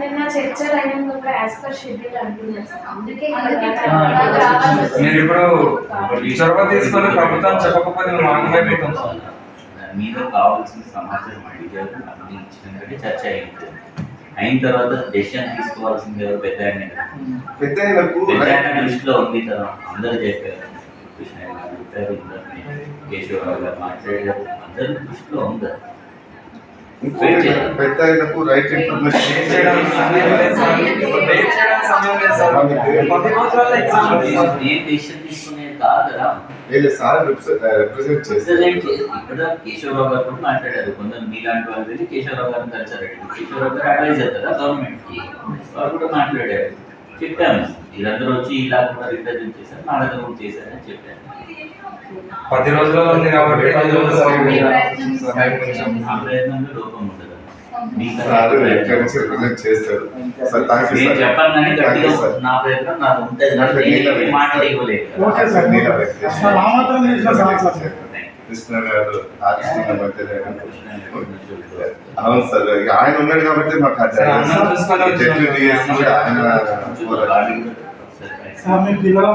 నిన్న as per schedule అంటున్నారు అందుకే. మీరు ఇప్పుడు చొరవ తీసుకొని ప్రభుత్వం చెప్పకపోతే దాని మీద కావాల్సిన సమాచారం అడిగారు ఇచ్చినాకంటే చర్చ అయింది. అయిన తర్వాత డెసిషన్ తీసుకోవాల్సింది ఎవరు? పెద్ద ఆయన. పెద్ద ఆయన దృష్టిలో ఉంది కదా. అందరూ చెప్పారు. కృష్ణయ్య గారు చెప్పారు కేశవరావు గారు మాట్లాడారు. అందరి దృష్టిలో ఉంది? పెద్ద ఆయనకు రైట్ ఇన్ఫర్మేషన్ రిప్రజెంట్ కేశవరావు గారు మాట్లాడారు. కొందరు మీలాంటి వాళ్ళు వెళ్ళి కేశవరావు గారిని కలిసారు కేశవరావు గారు అడ్వైజర్ కదా గవర్నమెంట్కి. వారు కూడా మాట్లాడారు. చెప్పాము. మీరందరూ వచ్చి ఇలా కూడా రిప్రజెంట్ చేశారు. నా దగ్గర చేశారని చెప్పాను పది రోజులలో ఉంది కాబట్టి పది రోజులు మీ సమయం ప్రయత్నం ఆ ప్రయత్నంలో లోపం ఉండదు మీకు సార్ ఇక్కడ నుంచి రిప్రజెంట్ చేస్తారు సార్ థ్యాంక్ యూ నేను సార్ చెప్పాను కానీ థ్యాంక్ యూ గట్టిగా సార్ నా ప్రయత్నం నాకు ఉంటుంది నాకు కానీ నీళ్ళ నేను మాట ఇవ్వలేదు okay sir. Neela Venkatesh. Sir, ఆ మాత్రం చేసిన సార్. కృష్ణ గారు ఆర్టిస్ట్ మధ్య అవును సార్ ఇక ఆయన ఉన్నాడు కాబట్టి మాకు ఆ సార్, అన్నం చూసుకొని వచ్చినాం. జడ్జి డిఎస్ కూడా ఆయన కొంచెం గాలి కూడా సార్ మీ పిల్లల